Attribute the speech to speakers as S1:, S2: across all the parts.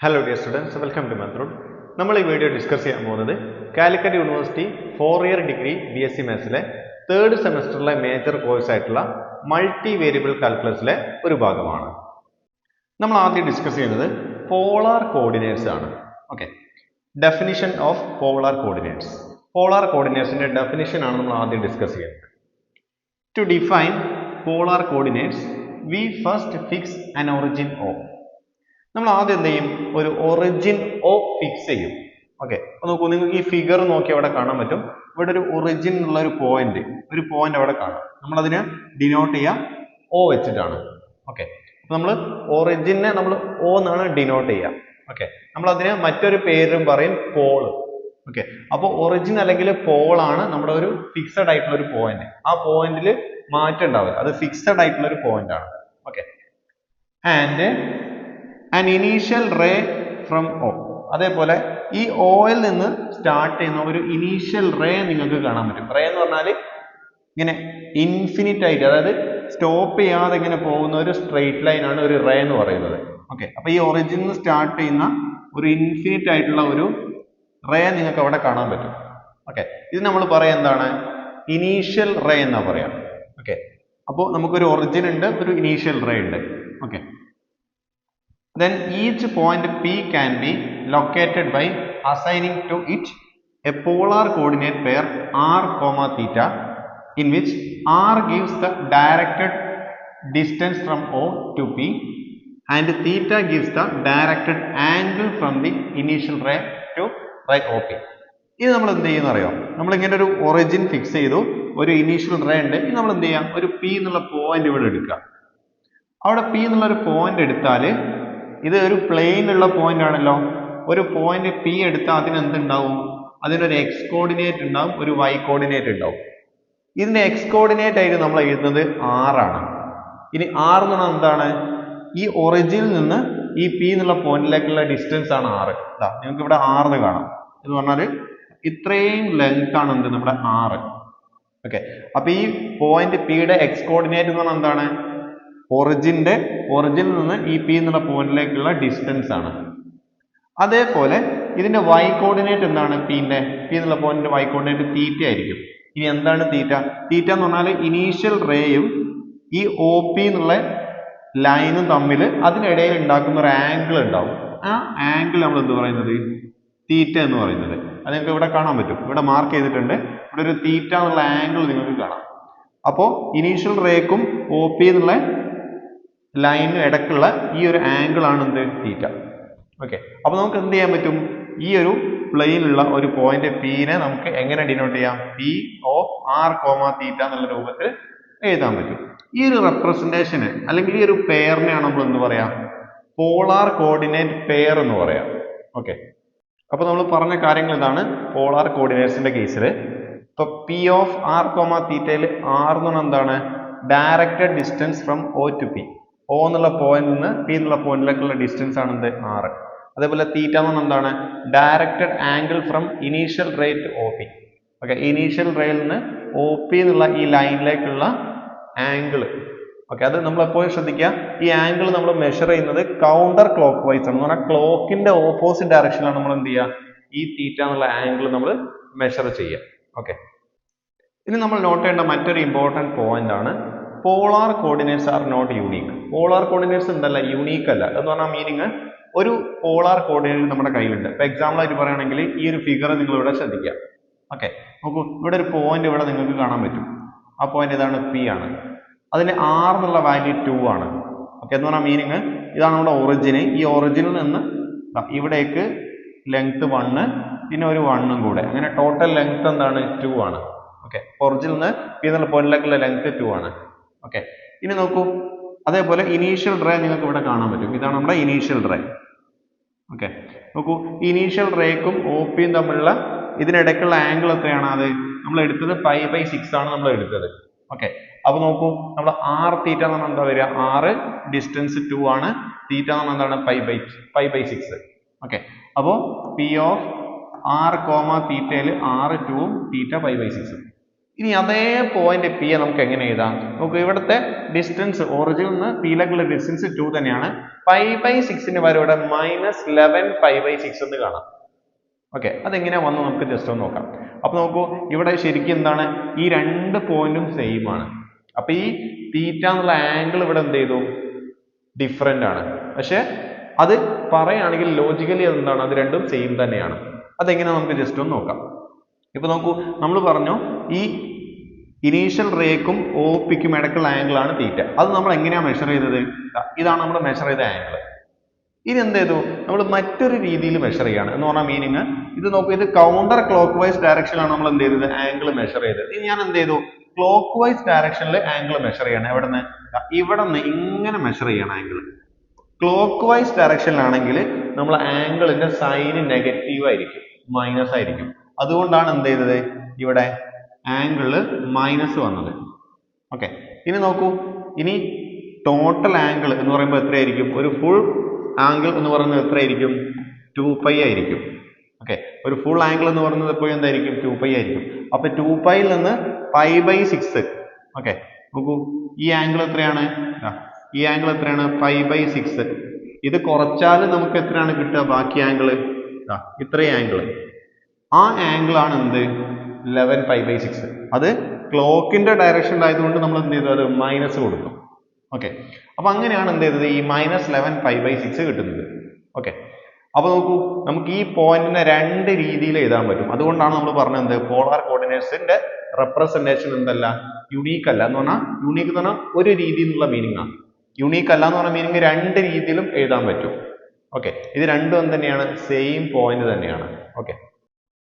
S1: Hello dear students welcome to Methrode നമ്മൾ ഈ video discuss ചെയ്യാൻ പോകുന്നത് Calicut University four year degree B S C മാത്സിലെ third സെമസ്റ്ററിലെ major course ആയിട്ടുള്ള multi variable കാൽക്കുലസിലെ ഒരു ഭാഗമാണ്. നമ്മൾ ആദ്യം ഡിസ്കസ് ചെയ്യുന്നത് പോളാർ കോർഡിനേറ്റ്സ് ആണ്. Okay definition of polar coordinates polar കോർഡിനേറ്റ്സിന്റെ definition ആണ് നമ്മൾ ആദ്യം ഡിസ്കസ് ചെയ്യുന്നത്. To define polar coordinates we first fix an origin O. നമ്മൾ ആദ്യം എന്ത് ചെയ്യും? ഒരു ഒറിജിൻ ഓ ഫിക്സ് ചെയ്യും. ഓക്കെ അപ്പോൾ നോക്കൂ നിങ്ങൾക്ക് ഈ ഫിഗർ നോക്കി അവിടെ കാണാൻ പറ്റും. ഇവിടെ ഒരു ഒറിജിൻ ഉള്ള ഒരു പോയിന്റ് ഒരു പോയിന്റ് അവിടെ കാണാം. നമ്മൾ അതിനെ ഡിനോട്ട് ചെയ്യുക ഓ വെച്ചിട്ടാണ് ഓക്കെ നമ്മൾ ഒറിജിനെ നമ്മൾ ഓ എന്നാണ് ഡിനോട്ട് ചെയ്യുക. ഓക്കെ നമ്മൾ അതിനെ മറ്റൊരു പേരും പറയും പോൾ ഓക്കെ അപ്പോൾ ഒറിജിൻ അല്ലെങ്കിൽ പോൾ ആണ് നമ്മുടെ ഒരു ഫിക്സഡ് ആയിട്ടുള്ള ഒരു പോയിന്റ് ആ പോയിന്റിൽ മാറ്റം ഉണ്ടാവില്ല. അത് ഫിക്സഡ് ആയിട്ടുള്ള ഒരു പോയിന്റ് ആണ്. Okay and an initial ray from O അതേപോലെ ഈ ഓയിൽ നിന്ന് സ്റ്റാർട്ട് ചെയ്യുന്ന ഒരു ഇനീഷ്യൽ റേ നിങ്ങൾക്ക് കാണാൻ പറ്റും. റേ എന്ന് പറഞ്ഞാൽ ഇങ്ങനെ ഇൻഫിനിറ്റ് ആയിട്ട് അതായത് സ്റ്റോപ്പ് ചെയ്യാതെ ഇങ്ങനെ പോകുന്ന ഒരു സ്ട്രെയിറ്റ് ലൈൻ ആണ് ഒരു റേ എന്ന് പറയുന്നത്. ഓക്കെ അപ്പൊ ഈ ഒറിജിൻ നിന്ന് സ്റ്റാർട്ട് ചെയ്യുന്ന ഒരു ഇൻഫിനിറ്റ് ആയിട്ടുള്ള ഒരു റേ നിങ്ങൾക്ക് അവിടെ കാണാൻ പറ്റും. ഓക്കെ ഇത് നമ്മൾ പറയാം എന്താണ്? ഇനീഷ്യൽ റേ എന്നാ പറയാം. ഓക്കെ അപ്പോൾ നമുക്കൊരു ഒറിജിൻ ഉണ്ട് ഒരു ഇനീഷ്യൽ റേ ഉണ്ട്. Okay then each point P can be located by assigning to it a polar coordinate pair r comma theta in which r gives the directed distance from O to P and theta gives the directed angle from the initial ray to ray OP. ഇത് നമ്മൾ എന്ത് ചെയ്യുന്ന അറിയോ നമ്മൾ ഇങ്ങനെ ഒരു origin fix ചെയ്തു ഒരു ഇനീഷ്യൽ റേ ഉണ്ട് ഇത് നമ്മൾ എന്ത് ചെയ്യാം ഒരു പി എന്നുള്ള പോയിന്റ് ഇവിടെ എടുക്കുക അവിടെ പി എന്നുള്ള ഒരു പോയിന്റ് എടുത്താൽ ഇത് ഒരു പ്ലെയിൻ ഉള്ള പോയിന്റ് ആണല്ലോ. ഒരു പോയിന്റ് പി എടുത്താൽ അതിന് എന്തുണ്ടാവും അതിനൊരു എക്സ് കോർഡിനേറ്റ് ഉണ്ടാവും ഒരു വൈ കോർഡിനേറ്റ് ഉണ്ടാവും. ഇതിന്റെ എക്സ് കോർഡിനേറ്റ് ആയിട്ട് നമ്മൾ എഴുതുന്നത് ആറാണ് ഇനി ആറ് എന്ന് പറഞ്ഞാൽ എന്താണ്? ഈ ഒറിജിനിൽ നിന്ന് ഈ പി എന്നുള്ള പോയിന്റിലേക്കുള്ള ഡിസ്റ്റൻസ് ആണ് ആറ് നിങ്ങൾക്ക് ഇവിടെ ആറിന് കാണാം. എന്ന് പറഞ്ഞാൽ ഇത്രയും ലെങ്ത് ആണ് എന്ത്? നമ്മുടെ ആറ് ഓക്കെ അപ്പൊ ഈ പോയിന്റ് പിയുടെ എക്സ് കോർഡിനേറ്റ് എന്ന് പറഞ്ഞാൽ എന്താണ്? ഒറിജിന്റെ ഒറിജിനിൽ നിന്ന് ഈ പി എന്നുള്ള പോയിന്റിലേക്കുള്ള ഡിസ്റ്റൻസ് ആണ്. അതേപോലെ ഇതിന്റെ വൈ കോർഡിനേറ്റ് എന്താണ് പിന്റെ പി എന്നുള്ള പോയിന്റിന്റെ വൈ കോർഡിനേറ്റ് തീറ്റ ആയിരിക്കും. ഇനി എന്താണ് തീറ്റ തീറ്റ എന്ന് പറഞ്ഞാൽ ഇനീഷ്യൽ റേയും ഈ ഒ പി എന്നുള്ള ലൈനും തമ്മിൽ അതിനിടയിൽ ഉണ്ടാക്കുന്ന ഒരു ആംഗിൾ ഉണ്ടാവും. ആ ആംഗിൾ നമ്മൾ എന്ത് പറയുന്നത്? തീറ്റ എന്ന് പറയുന്നത്. അത് നിങ്ങൾക്ക് ഇവിടെ കാണാൻ പറ്റും. ഇവിടെ മാർക്ക് ചെയ്തിട്ടുണ്ട്. ഇവിടെ ഒരു തീറ്റ എന്നുള്ള ആംഗിൾ നിങ്ങൾക്ക് കാണാം. അപ്പോൾ ഇനീഷ്യൽ റേക്കും ഒ പി എന്നുള്ള ലൈനിനും ഇടയ്ക്കുള്ള ഈ ഒരു ആംഗിൾ ആണ് എന്ത്? തീറ്റ ഓക്കെ അപ്പോൾ നമുക്ക് എന്ത് ചെയ്യാൻ പറ്റും? ഈ ഒരു പ്ലെയിനുള്ള ഒരു പോയിന്റ് പിനെ നമുക്ക് എങ്ങനെ ഡിനോട്ട് ചെയ്യാം? P of R comma theta എന്നുള്ള രൂപത്തിൽ എഴുതാൻ പറ്റും. ഈ ഒരു റെപ്രസെന്റേഷന് അല്ലെങ്കിൽ ഈ ഒരു പെയറിനെയാണ് നമ്മൾ എന്ത് പറയാം? പോളാർ കോർഡിനേറ്റ് പെയർ എന്ന് പറയാം. ഓക്കെ അപ്പോൾ നമ്മൾ പറഞ്ഞ കാര്യങ്ങൾ ഇതാണ് പോളാർ കോർഡിനേറ്റ്സിന്റെ കേസിൽ ഇപ്പൊ പി ഓഫ് ആർ കോമ തീറ്റയിൽ ആർ എന്ന് പറഞ്ഞാൽ എന്താണ്? Directed distance from O to P O എന്നുള്ള പോയിന്റിൽ നിന്ന് പി എന്നുള്ള പോയിന്റിലേക്കുള്ള ഡിസ്റ്റൻസ് ആണ് എന്ത്? ആറ് അതേപോലെ തീറ്റ എന്ന് പറഞ്ഞാൽ എന്താണ്? Directed angle from initial ray to O P okay initial റേയിൽ നിന്ന് ഒ പി എന്നുള്ള ഈ ലൈനിലേക്കുള്ള ആംഗിൾ ഓക്കെ അത് നമ്മൾ എപ്പോഴും ശ്രദ്ധിക്കുക. ഈ ആംഗിൾ നമ്മൾ മെഷർ ചെയ്യുന്നത് കൗണ്ടർ ക്ലോക്ക് വൈസ് ആണ് പറഞ്ഞാൽ ക്ലോക്കിന്റെ ഓപ്പോസിറ്റ് ഡയറക്ഷനിലാണ് നമ്മൾ എന്ത് ചെയ്യുക? ഈ തീറ്റ എന്നുള്ള ആംഗിൾ നമ്മൾ മെഷർ ചെയ്യുക. ഓക്കെ ഇനി നമ്മൾ നോട്ട് ചെയ്യേണ്ട മറ്റൊരു ഇമ്പോർട്ടന്റ് പോയിന്റ് ആണ് polar coordinates are not unique. Polar coordinates ഉണ്ടല്ല യൂണീക്ക് അല്ല എന്ന് പറഞ്ഞാൽ മീനിങ് ഒരു പോളാർ കോർഡിനേറ്റ് നമ്മുടെ കയ്യിലുണ്ട്. ഇപ്പൊ എക്സാമ്പിൾ ആയിട്ട് പറയുകയാണെങ്കിൽ ഈ ഒരു ഫിഗർ നിങ്ങൾ ഇവിടെ ശ്രദ്ധിക്കുക. ഓക്കെ നോക്കൂ ഇവിടെ ഒരു പോയിന്റ് ഇവിടെ നിങ്ങൾക്ക് കാണാൻ പറ്റും. ആ പോയിന്റ് ഇതാണ് പി ആണ്. അതിന് ആർ എന്നുള്ള വാല്യൂ ടു ആണ്. ഓക്കെ എന്ന് പറഞ്ഞാൽ മീനിങ് ഇതാണ് നമ്മുടെ ഒറിജിന് ഈ ഒറിജിനിൽ നിന്ന് ഇവിടേക്ക് ലെങ്ത് വണ്ണ് പിന്നെ ഒരു വണ്ണും കൂടെ. അങ്ങനെ ടോട്ടൽ ലെങ്ത് എന്താണ്? ടു ആണ്. ഓക്കെ ഒറിജിനിൽ നിന്ന് പി എന്നുള്ള പോയിന്റിലേക്കുള്ള ലെങ്ത് ടു ആണ്. ഓക്കെ ഇനി നോക്കൂ. അതേപോലെ ഇനീഷ്യൽ റേ നിങ്ങൾക്ക് ഇവിടെ കാണാൻ പറ്റും. ഇതാണ് നമ്മുടെ ഇനീഷ്യൽ റേ ഓക്കെ നോക്കൂ. ഇനീഷ്യൽ റേക്കും ഒ പിയും തമ്മിലുള്ള ഇതിനിടയ്ക്കുള്ള ആംഗിൾ എത്രയാണ് അത്? നമ്മൾ എടുത്തത് പൈ ബൈ സിക്സ് ആണ് നമ്മൾ എടുത്തത്. ഓക്കെ അപ്പൊ നോക്കൂ. നമ്മൾ ആർ തീറ്റ എന്ന് പറഞ്ഞാൽ എന്താ വരിക? ആറ് ഡിസ്റ്റൻസ് ടു ആണ്. തീറ്റ എന്ന് പറഞ്ഞാൽ എന്താണ്? Pi by pi by six okay അപ്പോൾ പി ഓഫ് ആർ കോമ തീറ്റയിൽ ആറ് ടൂവും തീറ്റ പൈ ബൈ സിക്സും ഇനി അതേ പോയിന്റ് പി നമുക്ക് എങ്ങനെ എഴുതാം? നമുക്ക് ഇവിടുത്തെ ഡിസ്റ്റൻസ് ഒറിജിനിൽ നിന്ന് പിയിലേക്കുള്ള ഡിസ്റ്റൻസ് ടു തന്നെയാണ്. ഫൈവ് ബൈ സിക്സിന് പകരം ഇവിടെ minus eleven five by six എന്ന് കാണാം. ഓക്കെ അതെങ്ങനെ വന്ന് നമുക്ക് ജസ്റ്റ് ഒന്ന് നോക്കാം. അപ്പൊ നോക്കൂ ഇവിടെ ശരിക്കും എന്താണ്? ഈ രണ്ട് പോയിന്റും സെയിം ആണ്. അപ്പൊ ഈ തീറ്റ എന്നുള്ള ആംഗിൾ ഇവിടെ എന്ത് ചെയ്തു? ഡിഫറെന്റ് ആണ്. പക്ഷെ അത് പറയുകയാണെങ്കിൽ ലോജിക്കലി അതെന്താണ് അത് രണ്ടും സെയിം തന്നെയാണ്. അതെങ്ങനെ നമുക്ക് ജസ്റ്റ് ഒന്ന് നോക്കാം. ഇപ്പൊ നോക്കൂ നമ്മൾ പറഞ്ഞു ഈ ഇനീഷ്യൽ റേക്കും ഒ പിക്കും ഇടയ്ക്കുള്ള ആണ് തീറ്റ. അത് നമ്മൾ എങ്ങനെയാണ് മെഷർ ചെയ്തത്? ഇതാണ് നമ്മൾ മെഷർ ചെയ്ത ആംഗിൾ. ഇനി എന്ത് ചെയ്തു? നമ്മൾ മറ്റൊരു രീതിയിൽ മെഷർ ചെയ്യാണ്. എന്ന് പറഞ്ഞാൽ മീനിങ് ഇത് നോക്കൂ ഇത് കൗണ്ടർ ക്ലോക്ക് വൈസ് ഡയറക്ഷനിലാണ് നമ്മൾ എന്ത് ചെയ്തത്? ആംഗിൾ മെഷർ ചെയ്തത്. ഇനി ഞാൻ എന്ത് ചെയ്തു? ക്ലോക്ക് വൈസ് ഡയറക്ഷനിൽ ആംഗിൾ മെഷർ ചെയ്യണം. എവിടെ നിന്ന് ഇവിടെ നിന്ന് ഇങ്ങനെ മെഷർ ചെയ്യണം ആംഗിൾ. ക്ലോക്ക് വൈസ് ഡയറക്ഷനിലാണെങ്കിൽ നമ്മൾ ആംഗിളിന്റെ സൈന് നെഗറ്റീവ് ആയിരിക്കും. മൈനസ് ആയിരിക്കും. അതുകൊണ്ടാണ് എന്ത് ചെയ്തത്? ഇവിടെ ആംഗിൾ മൈനസ് വന്നത്. ഓക്കെ ഇനി നോക്കൂ. ഇനി ടോട്ടൽ ആംഗിൾ എന്ന് പറയുമ്പോൾ എത്രയായിരിക്കും? ഒരു ഫുൾ ആംഗിൾ എന്ന് പറയുന്നത് എത്രയായിരിക്കും? ടു പൈ ആയിരിക്കും. ഓക്കെ ഒരു ഫുൾ ആംഗിൾ എന്ന് പറയുന്നത് എപ്പോഴും എന്തായിരിക്കും? ടു പൈ ആയിരിക്കും. അപ്പോൾ ടു പൈയിൽ നിന്ന് പൈ ബൈ സിക്സ് ഓക്കെ നോക്കൂ. ഈ ആംഗിൾ എത്രയാണ്? ഈ ആംഗിൾ എത്രയാണ്? പൈ ബൈ സിക്സ് ഇത് കുറച്ചാൽ നമുക്ക് എത്രയാണ് കിട്ടുക? ബാക്കി ആംഗിൾ ഇത്രയും ആംഗിൾ ആ ആംഗിൾ ആണ് എന്ത്? ലെവൻ പൈ ബൈ സിക്സ് അത് ക്ലോക്കിന്റെ ഡയറക്ഷൻ ആയതുകൊണ്ട് നമ്മൾ എന്ത് ചെയ്തു? അത് മൈനസ് കൊടുക്കും ഓക്കെ അപ്പൊ അങ്ങനെയാണ് എന്ത് ചെയ്തത്? ഈ minus eleven pi by six കിട്ടുന്നത്. ഓക്കെ അപ്പൊ നോക്കൂ നമുക്ക് ഈ പോയിന്റിനെ രണ്ട് രീതിയിൽ എഴുതാൻ പറ്റും. അതുകൊണ്ടാണ് നമ്മൾ പറഞ്ഞത് എന്ത്? പോളാർ കോർഡിനേറ്റ്സിന്റെ റെപ്രസെന്റേഷൻ എന്തല്ല? യുണീക്ക് അല്ല. എന്ന് പറഞ്ഞാൽ യുണീക്ക് എന്ന് പറഞ്ഞാൽ ഒരു രീതി എന്നുള്ള മീനിങ് ആണ്. യുണീക്ക് അല്ല എന്ന് പറഞ്ഞ മീനിങ് രണ്ട് രീതിയിലും എഴുതാൻ പറ്റും. ഓക്കെ ഇത് രണ്ടും തന്നെയാണ്? സെയിം പോയിന്റ് തന്നെയാണ്. ഓക്കെ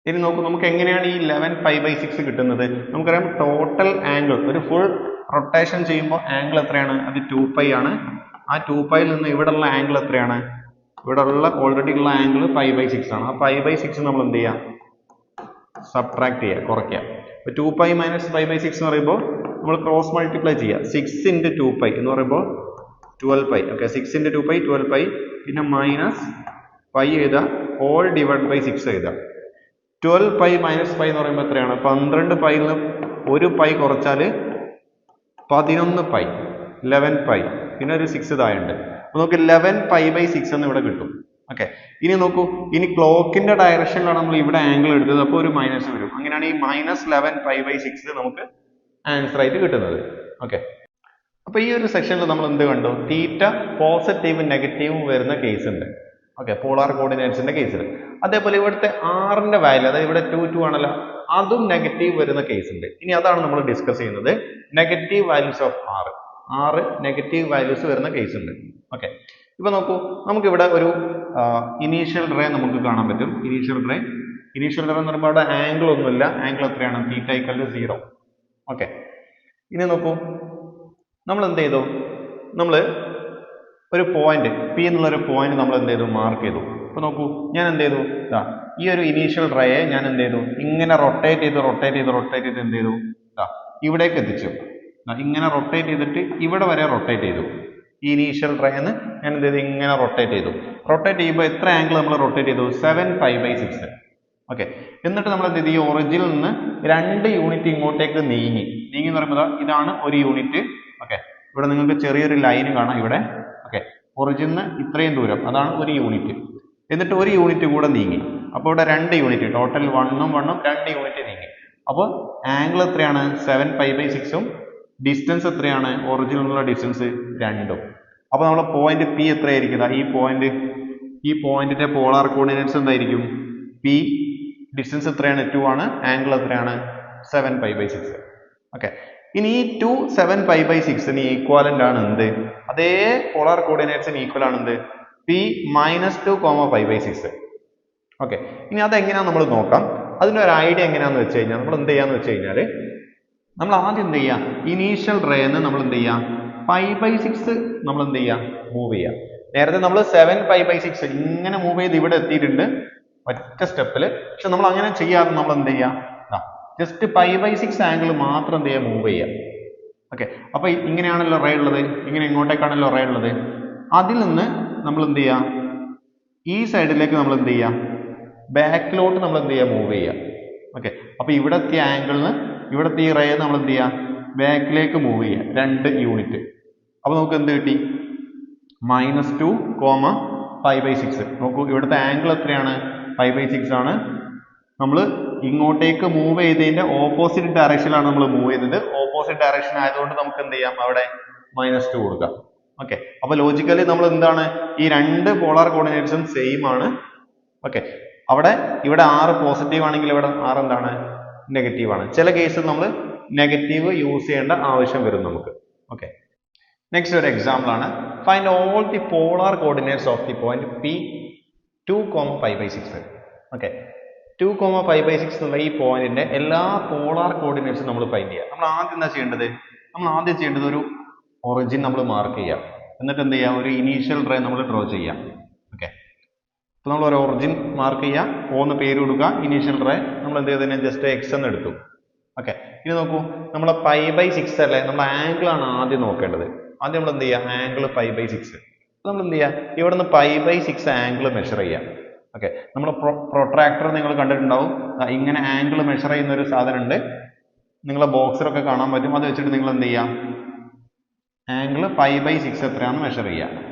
S1: ഇനി നോക്കൂ നമുക്ക് എങ്ങനെയാണ് ഈ ലെവൻ ഫൈവ് ബൈ സിക്സ് കിട്ടുന്നത്? നമുക്കറിയാം ടോട്ടൽ ആംഗിൾ ഒരു ഫുൾ റൊട്ടേഷൻ ചെയ്യുമ്പോൾ ആംഗിൾ എത്രയാണ്? അത് ടു പൈ ആണ്. ആ ടു പൈയിൽ നിന്ന് ഇവിടെ ഉള്ള ആംഗിൾ എത്രയാണ്? ഇവിടെ ഉള്ള ഓൾറെഡി ഉള്ള ആംഗിൾ ഫൈവ് ബൈ സിക്സ് ആണ്. ആ ഫൈവ് ബൈ സിക്സ് നമ്മൾ എന്ത് ചെയ്യാം? സബ്ട്രാക്ട് ചെയ്യുക കുറയ്ക്കുക അപ്പോൾ two pi minus five by six എന്ന് പറയുമ്പോൾ നമ്മൾ ക്രോസ് മൾട്ടിപ്ലൈ ചെയ്യുക സിക്സ് ഇന്റു ടു പൈ എന്ന് പറയുമ്പോൾ twelve pi okay six into two pi twelve pi പിന്നെ മൈനസ് പൈ എഴുതുക ഓൾ ഡിവൈഡ് ബൈ സിക്സ് എഴുതുക ട്വൽവ് പൈ മൈനസ് പൈ എന്ന് പറയുമ്പോൾ എത്രയാണ്? പന്ത്രണ്ട് പൈയിൽ നിന്ന് ഒരു പൈ കുറച്ചാൽ പതിനൊന്ന് പൈ ലെവൻ പൈ പിന്നെ ഒരു സിക്സ് താഴെയുണ്ട്. അപ്പോൾ നമുക്ക് ലെവൻ പൈ ബൈ സിക്സ് എന്ന് ഇവിടെ കിട്ടും. ഓക്കെ ഇനി നോക്കൂ. ഇനി ക്ലോക്കിന്റെ ഡയറക്ഷനിലാണ് നമ്മൾ ഇവിടെ ആംഗിൾ എടുത്തത്. അപ്പോൾ ഒരു മൈനസ് വരും. അങ്ങനെയാണ് ഈ minus eleven pi by six നമുക്ക് ആൻസർ ആയിട്ട് കിട്ടുന്നത്. ഓക്കെ അപ്പോൾ ഈ ഒരു സെക്ഷനിൽ നമ്മൾ എന്ത് കണ്ടു? തീറ്റ പോസിറ്റീവും നെഗറ്റീവും വരുന്ന കേസ് ഉണ്ട്. ഓക്കെ പോളാർ കോർഡിനേറ്റ്സിന്റെ കേസിൽ അതേപോലെ ഇവിടുത്തെ ആറിന്റെ വാല്യൂ അതായത് ഇവിടെ ടു ടു ആണല്ലോ അതും നെഗറ്റീവ് വരുന്ന കേസ് ഉണ്ട്. ഇനി അതാണ് നമ്മൾ ഡിസ്കസ് ചെയ്യുന്നത്. Negative values of R R negative values വരുന്ന കേസ് ഉണ്ട്. ഓക്കെ ഇപ്പൊ നോക്കൂ നമുക്കിവിടെ ഒരു ഇനീഷ്യൽ റേ നമുക്ക് കാണാൻ പറ്റും. ഇനീഷ്യൽ റേ ഇനീഷ്യൽ റേ എന്ന് പറയുമ്പോൾ അവിടെ ആംഗിൾ ഒന്നുമില്ല. ആംഗിൾ എത്രയാണ്? തീറ്റ ടു സീറോ ഓക്കെ ഇനി നോക്കൂ നമ്മൾ എന്ത് ചെയ്തു? നമ്മൾ ഒരു പോയിന്റ് പി എന്നുള്ള ഒരു പോയിന്റ് നമ്മൾ എന്ത് ചെയ്തു? മാർക്ക് ചെയ്തു. അപ്പൊ നോക്കൂ ഞാൻ എന്ത് ചെയ്തു? ഇതാ ഈ ഒരു ഇനീഷ്യൽ റേയെ ഞാൻ എന്ത് ചെയ്തു? ഇങ്ങനെ റൊട്ടേറ്റ് ചെയ്ത് റൊട്ടേറ്റ് ചെയ്ത് റൊട്ടേറ്റ് ചെയ്ത് എന്ത് ചെയ്തു? ഇതാ ഇവിടേക്ക് എത്തിച്ചു. ഇങ്ങനെ റൊട്ടേറ്റ് ചെയ്തിട്ട് ഇവിടെ വരെ റൊട്ടേറ്റ് ചെയ്തു. ഈ ഇനീഷ്യൽ റേന്ന് ഞാൻ എന്ത് ചെയ്തു? ഇങ്ങനെ റൊട്ടേറ്റ് ചെയ്തു. റൊട്ടേറ്റ് ചെയ്യുമ്പോൾ എത്ര ആംഗിൾ നമ്മൾ റൊട്ടേറ്റ് ചെയ്തു? Seven five by six okay എന്നിട്ട് നമ്മൾ എന്ത് ചെയ്തു? ഈ ഒറിജിനിൽ നിന്ന് രണ്ട് യൂണിറ്റ് ഇങ്ങോട്ടേക്ക് നീങ്ങി. നീങ്ങി എന്ന് പറയുമ്പോൾ ഇതാണ് ഒരു യൂണിറ്റ് ഓക്കെ ഇവിടെ നിങ്ങൾക്ക് ചെറിയൊരു ലൈൻ കാണാം. ഇവിടെ ഓക്കെ ഒറിജിന്ന് ഇത്രയും ദൂരം. അതാണ് ഒരു യൂണിറ്റ്. എന്നിട്ട് ഒരു യൂണിറ്റ് കൂടെ നീങ്ങി. അപ്പോൾ ഇവിടെ രണ്ട് യൂണിറ്റ്. ടോട്ടൽ വണ്ണും വണ്ണും രണ്ട് യൂണിറ്റ് നീങ്ങി. അപ്പോൾ ആംഗിൾ എത്രയാണ്? സെവൻ ഫൈവ് ബൈ സിക്സും ഡിസ്റ്റൻസ് എത്രയാണ്? ഒറിജിനിൽ നിന്നുള്ള ഡിസ്റ്റൻസ് രണ്ടും. അപ്പോൾ നമ്മുടെ പോയിന്റ് പി എത്രയായിരിക്കും? ഈ പോയിന്റ് ഈ പോയിന്റിന്റെ പോളാർ കോർഡിനേറ്റ്സ് എന്തായിരിക്കും? പി ഡിസ്റ്റൻസ് എത്രയാണ്? ടു ആണ്. ആംഗിൾ എത്രയാണ്? Seven five by six. Okay ഇനി ഈ ടു സെവൻ പൈ ബൈ സിക്സിന് ഈക്വാലന്റ് ആണ് എന്ത്? അതേ പോളാർ കോർഡിനേറ്റ്സിന് ഈക്വൽ ആണ് എന്ത്? P minus two comma five by six okay ഇനി അതെങ്ങനെയാണെന്ന് നമ്മൾ നോക്കാം. അതിന്റെ ഒരു ഐഡിയ എങ്ങനെയാണെന്ന് വെച്ച് കഴിഞ്ഞാൽ നമ്മൾ എന്ത് ചെയ്യാന്ന് വെച്ച് കഴിഞ്ഞാൽ നമ്മൾ ആദ്യം എന്ത് ചെയ്യുക ഇനീഷ്യൽ റേന്ന് നമ്മൾ എന്ത് ചെയ്യുക ഫൈവ് ബൈ സിക്സ് നമ്മൾ എന്ത് ചെയ്യുക മൂവ് ചെയ്യുക നേരത്തെ നമ്മൾ സെവൻ ഫൈവ് ബൈ സിക്സ് ഇങ്ങനെ മൂവ് ചെയ്ത് ഇവിടെ എത്തിയിട്ടുണ്ട്. ഒറ്റ സ്റ്റെപ്പിൽ പക്ഷെ നമ്മൾ അങ്ങനെ ചെയ്യാതെ നമ്മൾ എന്ത് ചെയ്യുക just five by six angle മാത്രം എന്ത് ചെയ്യുക മൂവ് ചെയ്യുക ഓക്കെ അപ്പൊ ഇങ്ങനെയാണല്ലോ റേ ഉള്ളത്. ഇങ്ങനെ ഇങ്ങോട്ടേക്കാണല്ലോ റേ ഉള്ളത്. അതിൽ നിന്ന് നമ്മൾ എന്ത് ചെയ്യുക ഈ സൈഡിലേക്ക് നമ്മൾ എന്ത് ചെയ്യുക ബാക്കിലോട്ട് നമ്മൾ എന്ത് ചെയ്യുക മൂവ് ചെയ്യുക ഓക്കെ അപ്പൊ ഇവിടത്തെ ആംഗിളിന് ഇവിടത്തെ ഈ റേ നമ്മൾ എന്ത് ചെയ്യുക ബാക്കിലേക്ക് മൂവ് ചെയ്യുക രണ്ട് യൂണിറ്റ് അപ്പോൾ നമുക്ക് എന്ത് കിട്ടി? Minus two comma five by six നോക്കൂ ഇവിടുത്തെ ആംഗിൾ എത്രയാണ്? ഫൈവ് ബൈ സിക്സ് ആണ്. നമ്മൾ ഇങ്ങോട്ടേക്ക് മൂവ് ചെയ്തതിന്റെ ഓപ്പോസിറ്റ് ഡയറക്ഷനിലാണ് നമ്മൾ മൂവ് ചെയ്തത്. ഓപ്പോസിറ്റ് ഡയറക്ഷൻ ആയതുകൊണ്ട് നമുക്ക് എന്ത് ചെയ്യാം? അവിടെ മൈനസ് ടു കൊടുക്കാം. ഓക്കെ അപ്പൊ ലോജിക്കലി നമ്മൾ എന്താണ്? ഈ രണ്ട് പോളാർ കോർഡിനേറ്റ്സും സെയിം ആണ്. ഓക്കെ അവിടെ ഇവിടെ ആറ് പോസിറ്റീവ് ആണെങ്കിൽ ഇവിടെ ആറ് എന്താണ്? നെഗറ്റീവ് ആണ്. ചില കേസിൽ നമ്മൾ നെഗറ്റീവ് യൂസ് ചെയ്യേണ്ട ആവശ്യം വരും നമുക്ക്. ഓക്കെ നെക്സ്റ്റ് ഒരു എക്സാമ്പിൾ ആണ്. Find all the polar coordinates of the point P two comma five by six okay two comma five by six എന്നുള്ള ഈ പോയിന്റിന്റെ എല്ലാ പോളാർ കോർഡിനേറ്റ്സും നമ്മൾ ഫൈൻഡ് ചെയ്യുക നമ്മൾ ആദ്യം എന്താ ചെയ്യേണ്ടത്? നമ്മൾ ആദ്യം ചെയ്യേണ്ടത് ഒരു ഒറിജിൻ നമ്മൾ മാർക്ക് ചെയ്യാം. എന്നിട്ട് എന്ത് ചെയ്യുക ഒരു ഇനീഷ്യൽ റേ നമ്മൾ ഡ്രോ ചെയ്യാം. ഓക്കെ അപ്പോൾ നമ്മൾ ഒരു ഒറിജിൻ മാർക്ക് ചെയ്യുക പോകുന്ന പേര് കൊടുക്കുക. ഇനീഷ്യൽ റേ നമ്മൾ എന്ത് ചെയ്തതിനെ ജസ്റ്റ് എക്സ് എന്ന് എടുത്തു. ഓക്കെ ഇനി നോക്കൂ. നമ്മളെ ഫൈവ് ബൈ സിക്സ് അല്ലേ? നമ്മൾ ആംഗിൾ ആണ് ആദ്യം നോക്കേണ്ടത്. ആദ്യം നമ്മൾ എന്ത് ചെയ്യുക? ആംഗിൾ ഫൈവ് ബൈ സിക്സ് നമ്മൾ എന്ത് ചെയ്യുക? ഇവിടെ നിന്ന് five by six angle measure ചെയ്യാം. ഓക്കെ നമ്മൾ പ്രൊട്രാക്ടർ നിങ്ങൾ കണ്ടിട്ടുണ്ടാവും. ഇങ്ങനെ ആംഗിൾ മെഷർ ചെയ്യുന്ന ഒരു സാധനം ഉണ്ട് നിങ്ങളെ ബോക്സിലൊക്കെ കാണാൻ പറ്റും. അത് വെച്ചിട്ട് നിങ്ങൾ എന്ത് ചെയ്യാം? ആംഗിൾ ഫൈവ് ബൈ സിക്സ് എത്രയാണെന്ന് മെഷർ ചെയ്യുക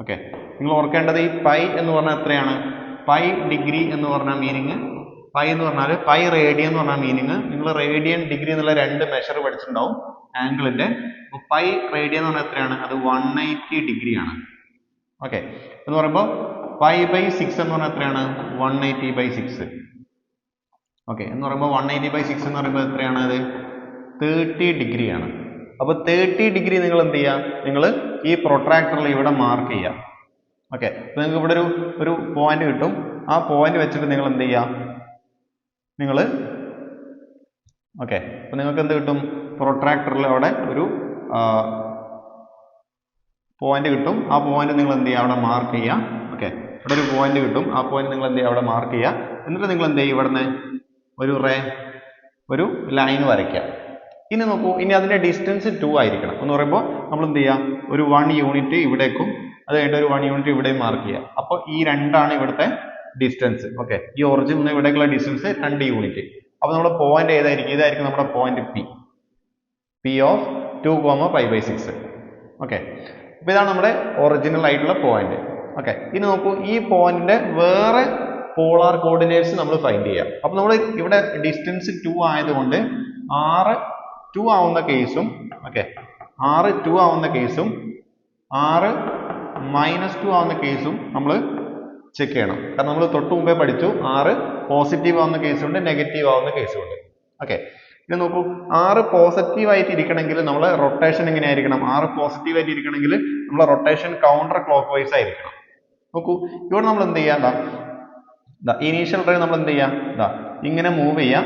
S1: ഓക്കെ നിങ്ങൾ ഓർക്കേണ്ടത് ഈ പൈ എന്ന് പറഞ്ഞാൽ എത്രയാണ്? പൈ ഡിഗ്രി എന്ന് പറഞ്ഞ മീനിങ് പൈ എന്ന് പറഞ്ഞാൽ പൈ റേഡിയൻ എന്ന് പറഞ്ഞ മീനിങ് നിങ്ങൾ റേഡിയൻ ഡിഗ്രി എന്നുള്ള രണ്ട് മെഷർ പഠിച്ചിട്ടുണ്ടാവും ആംഗിളിന്റെ പൈ റേഡിയൻ എന്ന് പറഞ്ഞാൽ എത്രയാണ്? അത് വൺ എയ്റ്റി ഡിഗ്രി ആണ്. ഓക്കെ എന്ന് പറയുമ്പോൾ പൈ ബൈ സിക്സ് എന്ന് പറഞ്ഞാൽ എത്രയാണ്? One eighty by six okay എന്ന് പറയുമ്പോൾ വൺ എയ്റ്റി ബൈ സിക്സ് എന്ന് പറയുമ്പോൾ എത്രയാണ് അത്? തേർട്ടി ആണ്. അപ്പോൾ തേർട്ടി ഡിഗ്രി നിങ്ങൾ എന്ത് ചെയ്യുക? നിങ്ങൾ ഈ പ്രൊട്രാക്ടറിൽ ഇവിടെ മാർക്ക് ചെയ്യുക. ഓക്കെ അപ്പോൾ നിങ്ങൾക്ക് ഇവിടെ ഒരു ഒരു പോയിന്റ് കിട്ടും. ആ പോയിന്റ് വെച്ചിട്ട് നിങ്ങൾ എന്ത് ചെയ്യുക? നിങ്ങൾ ഓക്കെ അപ്പോൾ നിങ്ങൾക്ക് എന്ത് കിട്ടും? പ്രൊട്രാക്ടറിൽ അവിടെ ഒരു പോയിന്റ് കിട്ടും. ആ പോയിന്റ് നിങ്ങൾ എന്ത് ചെയ്യുക? അവിടെ മാർക്ക് ചെയ്യുക. ഇവിടെ ഒരു പോയിന്റ് കിട്ടും. ആ പോയിന്റ് നിങ്ങൾ എന്ത് ചെയ്യുക അവിടെ മാർക്ക് ചെയ്യുക. എന്നിട്ട് നിങ്ങൾ എന്ത് ചെയ്യുക ഇവിടുന്ന് ഒരു റേ ഒരു ലൈൻ വരയ്ക്കുക. ഇനി നോക്കൂ ഇനി അതിന്റെ ഡിസ്റ്റൻസ് ടു ആയിരിക്കണം. എന്ന് പറയുമ്പോൾ നമ്മൾ എന്ത് ചെയ്യുക? ഒരു വൺ യൂണിറ്റ് ഇവിടേക്കും അത് കഴിഞ്ഞിട്ട് ഒരു വൺ യൂണിറ്റ് ഇവിടെയും മാർക്ക് ചെയ്യുക. അപ്പോൾ ഈ രണ്ടാണ് ഇവിടുത്തെ ഡിസ്റ്റൻസ് ഓക്കെ ഈ ഒറിജിൻ നിന്ന് ഇവിടേക്കുള്ള ഡിസ്റ്റൻസ് രണ്ട് യൂണിറ്റ് അപ്പോൾ നമ്മുടെ പോയിന്റ് ഏതായിരിക്കും? ഇതായിരിക്കും നമ്മുടെ point P P of two comma five by six okay അപ്പോൾ ഇതാണ് നമ്മുടെ ഒറിജിനൽ ആയിട്ടുള്ള പോയിന്റ് ഓക്കെ ഇനി നോക്കൂ ഈ പോയിന്റിന്റെ വേറെ പോളാർ കോർഡിനേറ്റ്സ് നമ്മൾ ഫൈൻഡ് ചെയ്യാം. അപ്പൊ നമ്മൾ ഇവിടെ ഡിസ്റ്റൻസ് ടു ആയതുകൊണ്ട് ആറ് ടു ആവുന്ന കേസും ഓക്കെ ആറ് ടു ആവുന്ന കേസും ആറ് മൈനസ് ടു ആവുന്ന കേസും നമ്മൾ ചെക്ക് ചെയ്യണം. കാരണം നമ്മൾ തൊട്ട് മുമ്പേ പഠിച്ചു ആറ് പോസിറ്റീവ് ആവുന്ന കേസുണ്ട് നെഗറ്റീവ് ആവുന്ന കേസുണ്ട് ഓക്കെ ഇനി നോക്കൂ ആറ് പോസിറ്റീവ് ആയിട്ട് ഇരിക്കണമെങ്കിൽ നമ്മൾ റൊട്ടേഷൻ എങ്ങനെയായിരിക്കണം? ആറ് പോസിറ്റീവ് ആയിട്ട് ഇരിക്കണമെങ്കിൽ നമ്മൾ റൊട്ടേഷൻ കൗണ്ടർ ക്ലോക്ക് വൈസ് ആയിരിക്കണം. നോക്കൂ ഇവിടെ നമ്മൾ എന്ത് ചെയ്യാം? ഇനീഷ്യൽ ഡ്രൈവ് നമ്മൾ എന്ത് ചെയ്യാം? ഇതാ ഇങ്ങനെ മൂവ് ചെയ്യാം.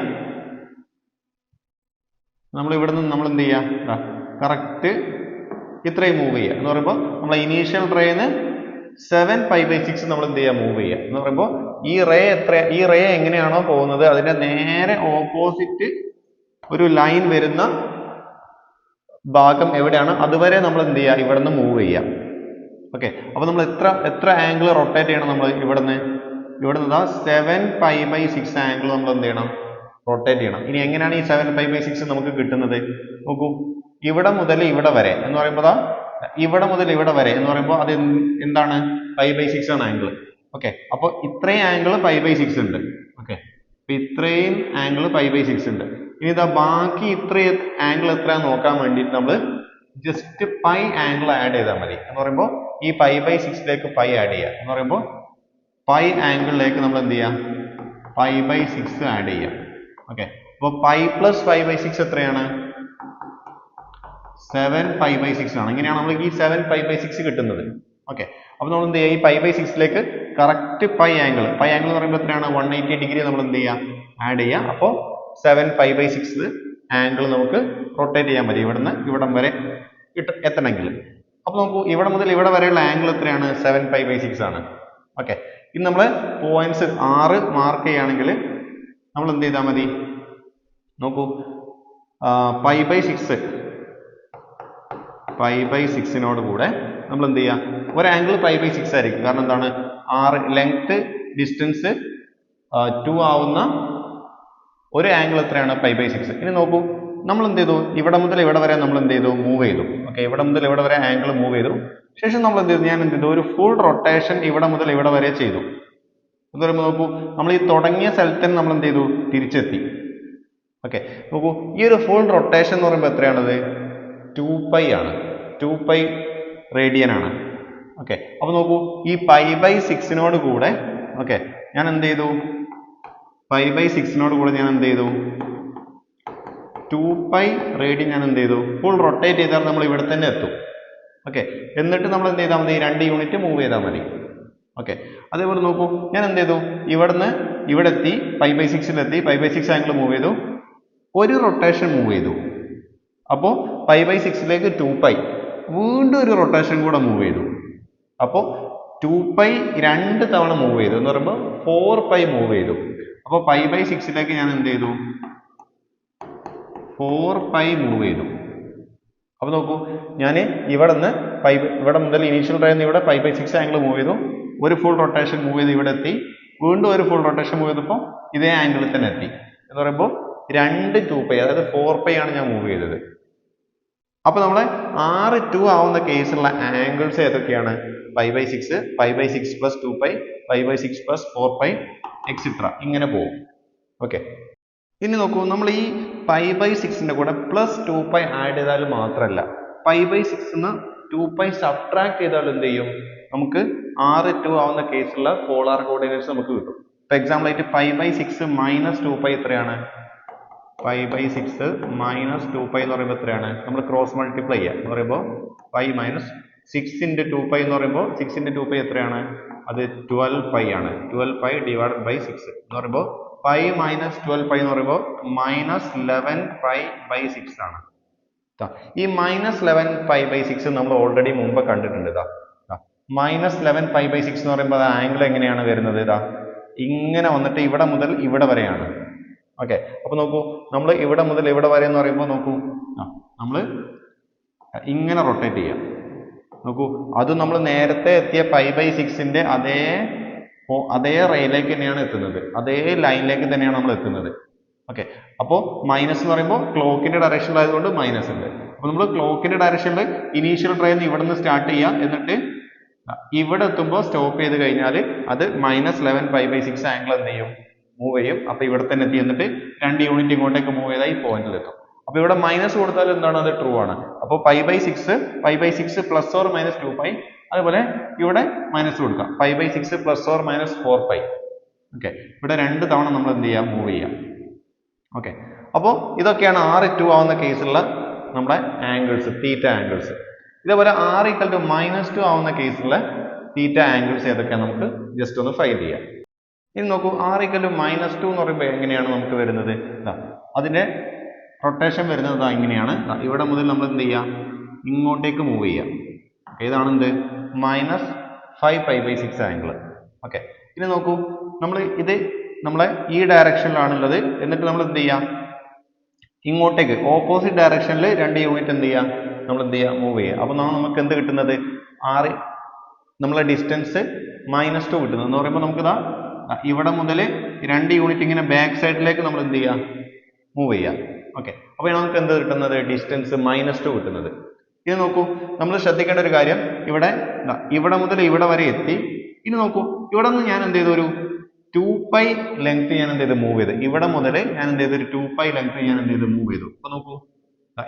S1: നമ്മൾ ഇവിടെ നിന്ന് നമ്മൾ എന്ത് ചെയ്യാം? കറക്റ്റ് ഇത്രയും മൂവ് ചെയ്യുക എന്ന് പറയുമ്പോൾ നമ്മൾ ഇനീഷ്യൽ റേന്ന് സെവൻ പൈ ബൈ സിക്സ് നമ്മൾ എന്ത് ചെയ്യുക മൂവ് ചെയ്യുക എന്ന് പറയുമ്പോൾ ഈ റേ എത്ര ഈ റേ എങ്ങനെയാണോ പോകുന്നത്? അതിന്റെ നേരെ ഓപ്പോസിറ്റ് ഒരു ലൈൻ വരുന്ന ഭാഗം എവിടെയാണ്? അതുവരെ നമ്മൾ എന്ത് ചെയ്യുക ഇവിടെ നിന്ന് മൂവ് ചെയ്യാം. ഓക്കെ അപ്പോൾ നമ്മൾ എത്ര എത്ര ആംഗിൾ റൊട്ടേറ്റ് ചെയ്യണം നമ്മൾ ഇവിടുന്ന്? ഇവിടുന്ന് seven pi by six angle നമ്മൾ എന്ത് ചെയ്യണം? റൊട്ടേറ്റ് ചെയ്യണം. ഇനി എങ്ങനെയാണ് ഈ സെവൻ പൈ ബൈ സിക്സ് നമുക്ക് കിട്ടുന്നത്? നോക്കൂ. ഇവിടെ മുതൽ ഇവിടെ വരെ എന്ന് പറയുമ്പോൾ ഇവിടെ മുതൽ ഇവിടെ വരെ എന്ന് പറയുമ്പോൾ അത് എന്താണ്? പൈ ബൈ സിക്സ് ആണ് ആംഗിൾ ഓക്കെ അപ്പോൾ ഇത്രയും ആംഗിൾ പൈ ബൈ സിക്സ് ഉണ്ട്. ഓക്കെ അപ്പോൾ ഇത്രയും ആംഗിൾ പൈ ബൈ സിക്സ് ഉണ്ട്. ഇനി ഇതാ ബാക്കി ഇത്രയും ആംഗിൾ എത്ര നോക്കാൻ വേണ്ടിയിട്ട് നമ്മൾ ജസ്റ്റ് പൈ ആംഗിൾ ആഡ് ചെയ്താൽ മതി. എന്ന് പറയുമ്പോൾ ഈ പൈ ബൈ സിക്സിലേക്ക് പൈ ആഡ് ചെയ്യുക എന്ന് പറയുമ്പോൾ പൈ ആംഗിളിലേക്ക് നമ്മൾ എന്ത് ചെയ്യാം? പൈ ബൈ സിക്സ് ആഡ് ചെയ്യാം. ഓക്കെ അപ്പോൾ pi plus five by six എത്രയാണ്? സെവൻ പൈ ബൈ സിക്സ് ആണ്. ഇങ്ങനെയാണ് നമ്മൾ ഈ സെവൻ പൈ ബൈ സിക്സ് കിട്ടുന്നത്. ഓക്കെ അപ്പോൾ നമ്മൾ എന്ത് ചെയ്യുക ഈ pi by സിക്സിലേക്ക് correct pi angle pi angle എന്ന് പറയുമ്പോൾ എത്രയാണ്? വൺ എയ്റ്റി ഡിഗ്രി നമ്മൾ എന്ത് ചെയ്യുക ആഡ് ചെയ്യുക അപ്പോൾ seven pi by six angle നമുക്ക് റൊട്ടേറ്റ് ചെയ്യാൻ പറ്റും. ഇവിടുന്ന് ഇവിടം വരെ എത്തണമെങ്കിൽ. അപ്പോൾ നമുക്ക് ഇവിടെ മുതൽ ഇവിടെ വരെയുള്ള ആംഗിൾ എത്രയാണ്? സെവൻ ഫൈവ് ബൈ സിക്സ് ആണ്. ഓക്കെ ഇനി നമ്മൾ പോയിന്റ്സ് ആറ് മാർക്ക് ചെയ്യുകയാണെങ്കിൽ നമ്മൾ എന്ത് ചെയ്താൽ മതി? നോക്കൂ. Five by six five by സിക്സിനോട് കൂടെ നമ്മൾ എന്ത് ചെയ്യുക ഒരു ആംഗിൾ പൈ ബൈ സിക്സ് ആയിരിക്കും. കാരണം എന്താണ്? ആറ് ലെങ്ത് ഡിസ്റ്റൻസ് ടു ആവുന്ന ഒരു ആംഗിൾ എത്രയാണ്? പൈ ബൈ സിക്സ് ഇനി നോക്കൂ. നമ്മൾ എന്ത് ചെയ്തു? ഇവിടെ മുതൽ ഇവിടെ വരെ നമ്മൾ എന്ത് ചെയ്തു? മൂവ് ചെയ്തു. ഓക്കെ ഇവിടെ മുതൽ ഇവിടെ വരെ ആംഗിൾ മൂവ് ചെയ്തു. ശേഷം നമ്മൾ എന്ത് ചെയ്തു? ഞാൻ എന്ത് ചെയ്തു? ഒരു ഫുൾ റൊട്ടേഷൻ ഇവിടെ മുതൽ ഇവിടെ വരെ ചെയ്തു. എന്ന് പറയുമ്പോൾ നോക്കൂ. നമ്മൾ ഈ തുടങ്ങിയ സ്ഥലത്ത് നമ്മൾ എന്ത് ചെയ്തു? തിരിച്ചെത്തി. ഓക്കെ നോക്കൂ. ഈ ഒരു ഫുൾ റൊട്ടേഷൻ എന്ന് പറയുമ്പോൾ എത്രയാണത്? ടു പൈ ആണ്. ടു പൈ റേഡിയൻ ആണ്. ഓക്കെ അപ്പോൾ നോക്കൂ. ഈ പൈ ബൈ സിക്സിനോട് കൂടെ ഓക്കെ ഞാൻ എന്ത് ചെയ്തു? പൈ ബൈ സിക്സിനോട് കൂടെ ഞാൻ എന്ത് ചെയ്തു? ടു പൈ റേഡിയൻ ഞാൻ എന്ത് ചെയ്തു? ഫുൾ റൊട്ടേറ്റ് ചെയ്താൽ നമ്മൾ ഇവിടെ തന്നെ എത്തും. ഓക്കെ എന്നിട്ട് നമ്മൾ എന്ത് ചെയ്താൽ മതി? രണ്ട് യൂണിറ്റ് മൂവ് ചെയ്താൽ മതി. ഓക്കെ അതേപോലെ നോക്കൂ. ഞാൻ എന്ത് ചെയ്തു? ഇവിടുന്ന് ഇവിടെ എത്തി five by സിക്സിലെത്തി five by six angle move ചെയ്തു. ഒരു റൊട്ടേഷൻ മൂവ് ചെയ്തു. അപ്പോൾ ഫൈവ് ബൈ സിക്സിലേക്ക് ടു പൈ വീണ്ടും ഒരു റൊട്ടേഷൻ കൂടെ മൂവ് ചെയ്തു. അപ്പോൾ ടു പൈ രണ്ട് തവണ മൂവ് ചെയ്തു എന്ന് പറയുമ്പോൾ ഫോർ പൈ മൂവ് ചെയ്തു. അപ്പോൾ പൈ ബൈ സിക്സിലേക്ക് ഞാൻ എന്ത് ചെയ്തു? ഫോർ പൈ മൂവ് ചെയ്തു. അപ്പോൾ നോക്കൂ ഞാൻ ഇവിടെ നിന്ന് പൈ ഇവിടെ മുതൽ ഇനീഷ്യൽ ഡ്രൈവ് ഇവിടെ pi by six angle move ചെയ്തു. ഒരു ഫുൾ റൊട്ടേഷൻ മൂവ് ചെയ്ത് ഇവിടെ എത്തി. വീണ്ടും ഒരു ഫുൾ റൊട്ടേഷൻ മൂവ് ചെയ്തപ്പോൾ ഇതേ ആംഗിളിൽ തന്നെ എത്തി. എന്ന് പറയുമ്പോൾ രണ്ട് ടു പൈ അതായത് ഫോർ പൈ ആണ് ഞാൻ മൂവ് ചെയ്തത്. അപ്പോൾ നമ്മളെ ആറ് ടു ആവുന്ന കേസുള്ള ആംഗിൾസ് ഏതൊക്കെയാണ്? Pi by six pi by six plus two pi pi by six plus four pi extra ഇങ്ങനെ പോകും. ഓക്കെ ഇനി നോക്കൂ നമ്മൾ ഈ പൈ ബൈ സിക്സിന്റെ കൂടെ പ്ലസ് ടു പൈ ആഡ് ചെയ്താൽ മാത്രമല്ല pi by six two pi subtract ചെയ്താൽ എന്ത് ചെയ്യും? നമുക്ക് ആറ് ടു ആവുന്ന കേസിലുള്ള പോളാർ കോർഡിനേറ്റ്സ് നമുക്ക് കിട്ടും. ഇപ്പൊ എക്സാമ്പിൾ ആയിട്ട് pi by six minus two pi എത്രയാണ്? Pi by six minus two pi എന്ന് പറയുമ്പോൾ എത്രയാണ്? നമ്മൾ ക്രോസ് മൾട്ടിപ്ലൈ ചെയ്യുക. എന്ന് പറയുമ്പോൾ pi minus six into two pi എന്ന് പറയുമ്പോൾ സിക്സ് ഇന്റു ടു പൈ എത്രയാണ്? അത് ട്വൽവ് പൈ ആണ്. Twelve pi divided by six എന്ന് പറയുമ്പോൾ പൈ മൈനസ് ട്വൽവ് പൈ എന്ന് പറയുമ്പോൾ minus eleven pi by six ആണ്. ഈ minus eleven pi by six നമ്മൾ ഓൾറെഡി മുമ്പ് കണ്ടിട്ടുണ്ട് ഇതാ minus eleven pi by six എന്ന് പറയുമ്പോൾ അത് ആംഗിൾ എങ്ങനെയാണ് വരുന്നത് ഇതാ ഇങ്ങനെ വന്നിട്ട് ഇവിടെ മുതൽ ഇവിടെ വരെയാണ്. ഓക്കെ അപ്പൊ നോക്കൂ നമ്മൾ ഇവിടെ മുതൽ ഇവിടെ വരെ എന്ന് പറയുമ്പോൾ നോക്കൂ. നമ്മൾ ഇങ്ങനെ റൊട്ടേറ്റ് ചെയ്യാം. നോക്കൂ അത് നമ്മൾ നേരത്തെ എത്തിയ ഫൈവ് ബൈ സിക്സിന്റെ അതേ അതേ റേയിലേക്ക് തന്നെയാണ് എത്തുന്നത്. അതേ ലൈനിലേക്ക് തന്നെയാണ് നമ്മൾ എത്തുന്നത്. ഓക്കെ അപ്പോൾ മൈനസ് എന്ന് പറയുമ്പോൾ ക്ലോക്കിന്റെ ഡയറക്ഷനിലായതുകൊണ്ട് മൈനസ് ഉണ്ട്. അപ്പോൾ നമ്മൾ ക്ലോക്കിന്റെ ഡയറക്ഷനിൽ ഇനീഷ്യൽ ട്രെയിൻ ഇവിടെ നിന്ന് സ്റ്റാർട്ട് ചെയ്യാം. എന്നിട്ട് ഇവിടെ എത്തുമ്പോൾ സ്റ്റോപ്പ് ചെയ്ത് കഴിഞ്ഞാൽ അത് minus eleven five by six angle എന്ത് ചെയ്യും? മൂവ് ചെയ്യും. അപ്പോൾ ഇവിടെ തന്നെ എത്തി. എന്നിട്ട് രണ്ട് യൂണിറ്റ് ഇങ്ങോട്ടേക്ക് മൂവ് ചെയ്താൽ ഈ പോയിന്റിൽ എത്തും. അപ്പോൾ ഇവിടെ മൈനസ് കൊടുത്താൽ എന്താണ്? അത് ട്രൂ ആണ്. അപ്പോൾ five by six five by six plus or minus two pi അതുപോലെ ഇവിടെ മൈനസ് കൊടുക്കാം. Five by six plus or minus four pi okay ഇവിടെ രണ്ട് തവണ നമ്മൾ എന്ത് ചെയ്യാം? മൂവ് ചെയ്യാം. ഓക്കെ അപ്പോൾ ഇതൊക്കെയാണ് ആറ് ടു ആവുന്ന കേസുള്ള നമ്മുടെ ആംഗിൾസ് തീറ്റ ആംഗിൾസ് ഇതേപോലെ ആറ് ഈക്വൽ ടു മൈനസ് ടു ആവുന്ന കേസുള്ള തീറ്റ ആംഗിൾസ് ഏതൊക്കെയാണ് നമുക്ക് ജസ്റ്റ് ഒന്ന് ഫൈൻഡ് ചെയ്യാം. ഇനി നോക്കൂ. ആറ് ഈക്വൽ ടു മൈനസ് ടു എന്ന് പറയുമ്പോൾ എങ്ങനെയാണ് നമുക്ക് വരുന്നത്? ദാ അതിന്റെ റൊട്ടേഷൻ വരുന്നത് ഇങ്ങനെയാണ്. ഇവിടെ മുതൽ നമ്മൾ എന്ത് ചെയ്യുക ഇങ്ങോട്ടേക്ക് മൂവ് ചെയ്യുക ഏതാണെന്ത്? Minus five pi by six angle okay ഇനി നോക്കൂ. നമ്മൾ ഇത് നമ്മളെ ഈ ഡയറക്ഷനിലാണുള്ളത് എന്നിട്ട് നമ്മൾ എന്ത് ചെയ്യാം? ഇങ്ങോട്ടേക്ക് ഓപ്പോസിറ്റ് ഡയറക്ഷനിൽ രണ്ട് യൂണിറ്റ് എന്ത് ചെയ്യുക നമ്മൾ എന്ത് ചെയ്യുക മൂവ് ചെയ്യുക അപ്പോൾ നമുക്ക് എന്ത് കിട്ടുന്നത്? ആറ്. നമ്മളെ ഡിസ്റ്റൻസ് മൈനസ് ടു കിട്ടുന്നത്. എന്ന് പറയുമ്പോൾ നമുക്കിതാ ഇവിടെ മുതൽ രണ്ട് യൂണിറ്റ് ഇങ്ങനെ ബാക്ക് സൈഡിലേക്ക് നമ്മൾ എന്ത് ചെയ്യുക മൂവ് ചെയ്യുക ഓക്കെ അപ്പോൾ നമുക്ക് എന്ത് കിട്ടുന്നത്? ഡിസ്റ്റൻസ് മൈനസ് ടു കിട്ടുന്നത്. ഇത് നോക്കൂ നമ്മൾ ശ്രദ്ധിക്കേണ്ട ഒരു കാര്യം ഇവിടെ ഇവിടെ മുതൽ ഇവിടെ വരെ എത്തി. ഇനി നോക്കൂ ഇവിടെ നിന്ന് ഞാൻ എന്ത് ചെയ്തു? ഒരു ടു പൈ ലെങ്ത് ഞാൻ എന്ത് ചെയ്തു? മൂവ് ചെയ്ത്. ഇവിടെ മുതൽ ഞാൻ എന്ത് ചെയ്തു? ഒരു ടു പൈ ലെങ്ത് ഞാൻ എന്ത് ചെയ്തു? മൂവ് ചെയ്തു. അപ്പൊ നോക്കൂ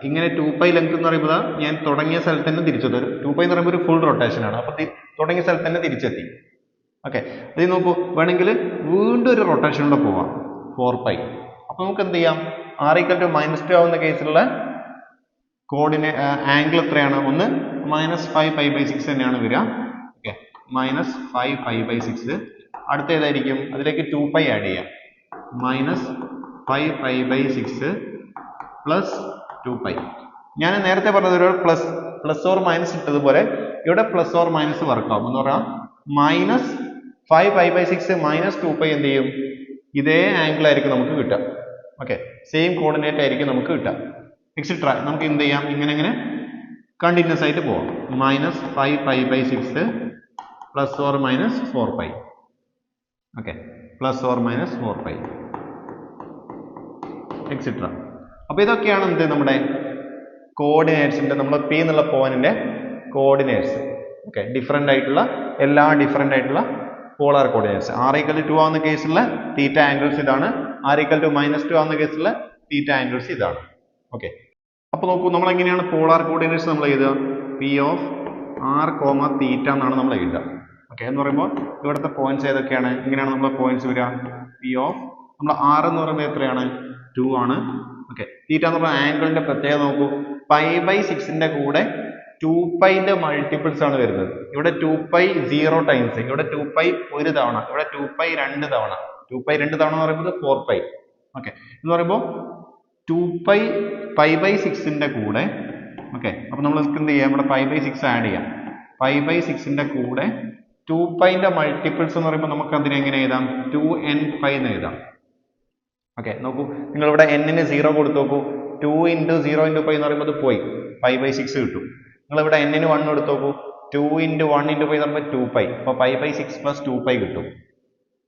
S1: ഇങ്ങനെ ടു പൈ ലെങ്ത് എന്ന് പറയുമ്പോൾ ഞാൻ തുടങ്ങിയ സ്ഥലത്ത് തന്നെ തിരിച്ചു ഒരു ടു പൈ എന്ന് പറയുമ്പോൾ ഒരു ഫുൾ റൊട്ടേഷൻ ആണ്. അപ്പൊ തി- തുടങ്ങിയ സ്ഥലത്ത് തന്നെ തിരിച്ചെത്തി. ഓക്കെ അതിൽ നോക്കൂ വേണമെങ്കിൽ വീണ്ടും ഒരു റൊട്ടേഷൻ കൂടെ പോവാം. ഫോർ പൈ അപ്പൊ നമുക്ക് എന്ത് ചെയ്യാം R equal to minus two ആവുന്ന കേസിലുള്ള കോഡിനെ ആംഗിൾ എത്രയാണ്? ഒന്ന് minus five pi by six തന്നെയാണ് വരിക. Okay minus five pi by six അടുത്ത ഏതായിരിക്കും അതിലേക്ക് ടു പൈ ആഡ് ചെയ്യാം. Minus five pi by six plus two pi ഞാൻ നേരത്തെ പറഞ്ഞത് ഒരു പ്ലസ് പ്ലസ് ഓർ മൈനസ് ഇട്ടതുപോലെ ഇവിടെ പ്ലസ് ഓർ മൈനസ് വർക്ക് ആവും. എന്ന് പറയാം minus five pi by six minus two pi എന്ത് ചെയ്യും ഇതേ ആംഗിൾ ആയിരിക്കും നമുക്ക് കിട്ടുക. ഓക്കെ സെയിം കോർഡിനേറ്റ് ആയിരിക്കും നമുക്ക് കിട്ടുക. എക്സിട്ര നമുക്ക് എന്ത് ചെയ്യാം? ഇങ്ങനെ ഇങ്ങനെ കണ്ടിന്യൂസ് ആയിട്ട് പോവാം minus five five by six plus or minus four pi okay plus or minus four pi etcetera അപ്പോൾ ഇതൊക്കെയാണ് എന്ത്? നമ്മുടെ കോർഡിനേറ്റ്സിന്റെ നമ്മുടെ പി എന്നുള്ള പോയിന്റിന്റെ കോർഡിനേറ്റ്സ് ഓക്കെ ഡിഫറെന്റ് ആയിട്ടുള്ള എല്ലാ ഡിഫറെന്റ് ആയിട്ടുള്ള polar coordinates R equal to ആവുന്ന കേസിലുള്ള തീറ്റ ആംഗിൾസ് ഇതാണ് R equal to minus two ആവുന്ന കേസിൽ തീറ്റ ആംഗിൾസ് ഇതാണ്. ഓക്കെ അപ്പോൾ നോക്കൂ നമ്മൾ എങ്ങനെയാണ് പോളാർ കോർഡിനേറ്റ്സ് നമ്മൾ എഴുതുക? P of R comma theta എന്നാണ് നമ്മൾ എഴുതുക. ഓക്കെ എന്ന് പറയുമ്പോൾ ഇവിടുത്തെ പോയിന്റ്സ് ഏതൊക്കെയാണ്? ഇങ്ങനെയാണ് നമ്മൾ പോയിന്റ്സ് വരിക. പി ഓഫ് നമ്മൾ ആർ എന്ന് പറയുമ്പോൾ എത്രയാണ്? ടു ആണ്. ഓക്കെ തീറ്റ എന്ന് പറയുന്ന ആംഗിളിന്റെ പ്രത്യേകത നോക്കൂ. പൈ ബൈ സിക്സിന്റെ കൂടെ ടു പൈന്റെ മൾട്ടിപ്പിൾസ് ആണ് വരുന്നത്. ഇവിടെ ടു പൈ സീറോ ടൈംസ് ഇവിടെ ടു പൈ ഒരു തവണ ഇവിടെ ടു പൈ രണ്ട് തവണ. ടു പൈ രണ്ട് തവണ എന്ന് പറയുമ്പോൾ ഫോർ പൈ ഓക്കെ എന്ന് പറയുമ്പോൾ ടു പൈ പൈ ബൈ സിക്സിന്റെ കൂടെ ഓക്കെ അപ്പൊ നമ്മൾ എന്ത് ചെയ്യാം? നമ്മുടെ പൈ ബൈ സിക്സ് ആഡ് ചെയ്യാം. പൈ ബൈ സിക്സിന്റെ കൂടെ ടു പൈന്റെ മൾട്ടിപ്പിൾസ് എന്ന് പറയുമ്പോൾ നമുക്ക് അതിനെ എങ്ങനെ എഴുതാം? ടു എൻ പൈ എന്ന് എഴുതാം. ഓക്കെ നോക്കൂ. നിങ്ങൾ ഇവിടെ എന്നിന് സീറോ കൊടുത്തു നോക്കൂ. Two into zero into pi എന്ന് പറയുമ്പോൾ അത് പോയി. പൈ ബൈ സിക്സ് കിട്ടും. നിങ്ങൾ ഇവിടെ എന്നിന് വൺ എടുത്തു നോക്കൂ. Two into one into pi എന്ന് പറയുമ്പോൾ ടു പൈ അപ്പോൾ pi by six plus two pi കിട്ടും.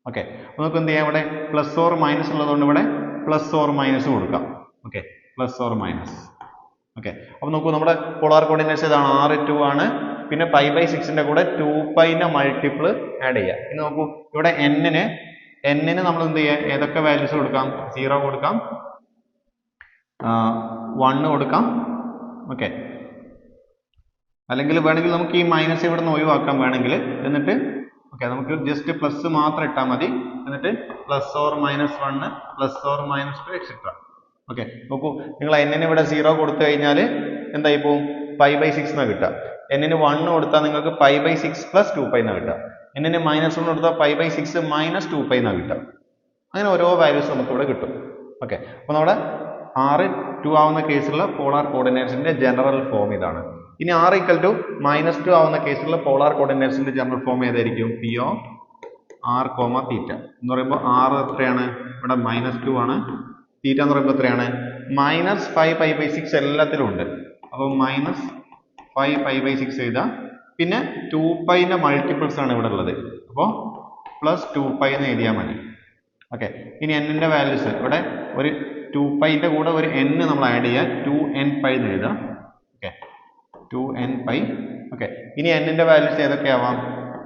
S1: ഓക്കെ നമുക്ക് എന്ത് ചെയ്യാം ഇവിടെ? പ്ലസ് ഓർ മൈനസ് ഉള്ളതുകൊണ്ട് ഇവിടെ പ്ലസ് ഓർ മൈനസ് കൊടുക്കാം. Okay plus or minus okay അപ്പോൾ നോക്കൂ നമ്മുടെ പോളാർ കോർഡിനേറ്റ്സ് ഇതാണ് ആറ് ടു ആണ്. പിന്നെ പൈ ബൈ സിക്സിന്റെ കൂടെ ടു പൈന്റെ മൾട്ടിപ്പിൾ ആഡ് ചെയ്യുക ഇനി നോക്കൂ ഇവിടെ എന്നിന് എന്നിന് നമ്മൾ എന്ത് ചെയ്യുക ഏതൊക്കെ വാല്യൂസ് കൊടുക്കാം? സീറോ കൊടുക്കാം. വണ്ണ് കൊടുക്കാം. ഓക്കെ അല്ലെങ്കിൽ വേണമെങ്കിൽ നമുക്ക് ഈ മൈനസ് ഇവിടെ നിന്ന് ഒഴിവാക്കാം വേണമെങ്കിൽ. എന്നിട്ട് ഓക്കെ നമുക്ക് ജസ്റ്റ് പ്ലസ് മാത്രം ഇട്ടാൽ മതി. എന്നിട്ട് plus or minus one plus or minus two etcetera okay നോക്കൂ നിങ്ങൾ എന്നിന് ഇവിടെ സീറോ കൊടുത്തു കഴിഞ്ഞാൽ എന്തായി പോവും? പൈ ബൈ സിക്സ് എന്നാണ് കിട്ടുക. എന്നിന് വണ്ണ് കൊടുത്താൽ നിങ്ങൾക്ക് pi by six plus two pi എന്നാണ് കിട്ടുക. എന്നിന് മൈനസ് വൺ കൊടുത്താൽ pi by six minus two pi കിട്ടുക. അങ്ങനെ ഓരോ വാല്യൂസ് നമുക്ക് ഇവിടെ കിട്ടും. ഓക്കെ അപ്പോൾ നമ്മുടെ ആറ് ടു ആവുന്ന കേസിലുള്ള പോളാർ കോർഡിനേറ്റ്സിന്റെ ജനറൽ ഫോം ഇതാണ്. ഇനി R equal to minus two ആവുന്ന കേസിൽ പോളാർ കോർഡിനേറ്റ്സിന്റെ ജനറൽ ഫോം ഏതായിരിക്കും? P of R comma theta എന്ന് പറയുമ്പോൾ ആർ എത്രയാണ്? ഇവിടെ മൈനസ് ടു ആണ്. തീറ്റ എന്ന് പറയുമ്പോൾ എത്രയാണ്? Minus five pi by six എല്ലാത്തിലും ഉണ്ട്. അപ്പോൾ minus five pi by six ചെയ്താൽ പിന്നെ ടു പൈന്റെ മൾട്ടിപ്പിൾസ് ആണ് ഇവിടെ ഉള്ളത്. അപ്പോൾ പ്ലസ് ടു പൈ എന്ന് എഴുതിയാൽ മതി. ഓക്കെ ഇനി എന്നിന്റെ വാല്യൂസ് ഇവിടെ ഒരു ടു പൈന്റെ കൂടെ ഒരു n നമ്മൾ ആഡ് ചെയ്യുക ടു എൻ പൈ എന്ന് എഴുതാം. ടു എൻ പൈ ഓക്കെ ഇനി എന്നിന്റെ വാല്യൂസ് ഏതൊക്കെയാവാം?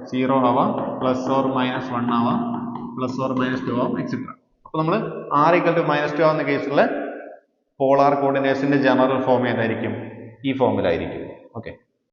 S1: സീറോ ആവാം പ്ലസ് ഓർ മൈനസ് വൺ ആവാം പ്ലസ് ഓർ മൈനസ് ടു ആവാം എക്സെട്ര അപ്പോൾ നമ്മൾ R equal to minus two ആവുന്ന കേസിൽ പോളാർ കോർഡിനേറ്റ്സിന്റെ ജനറൽ ഫോം ഏതായിരിക്കും? ഈ ഫോമിലായിരിക്കും ഓക്കെ